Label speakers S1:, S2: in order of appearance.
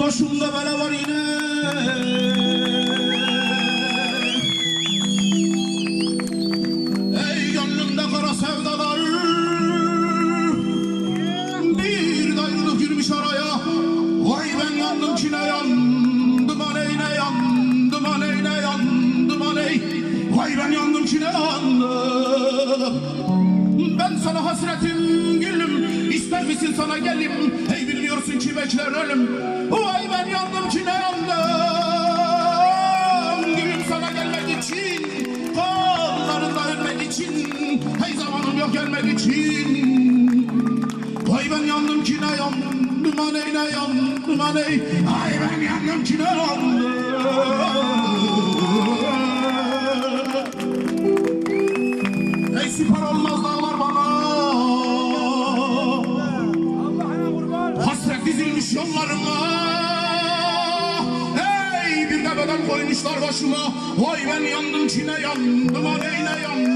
S1: başımda bela var yine. Ey gönlümde kara sevdalar. Bir dayılık girmiş araya. Vay ben yandım kine yandım aleyne yandım aleyne yandım aley Vay ben yandım kine yandım. Ben sana hasretim gülüm. İster misin sana gelim Ey bilmiyorsun ki bekler ölüm için Kollarında ölmek için Hey zamanım yok gelmek için. Vay ben yandım ki ne yandım Aney ne yandım aney Ay ben yandım ki ne yandım. Ey süper olmaz dağlar bana. Hasret dizilmiş yollarıma Bedel koymuşlar başıma. Vay ben yandım ki ne yandım aley ne yandım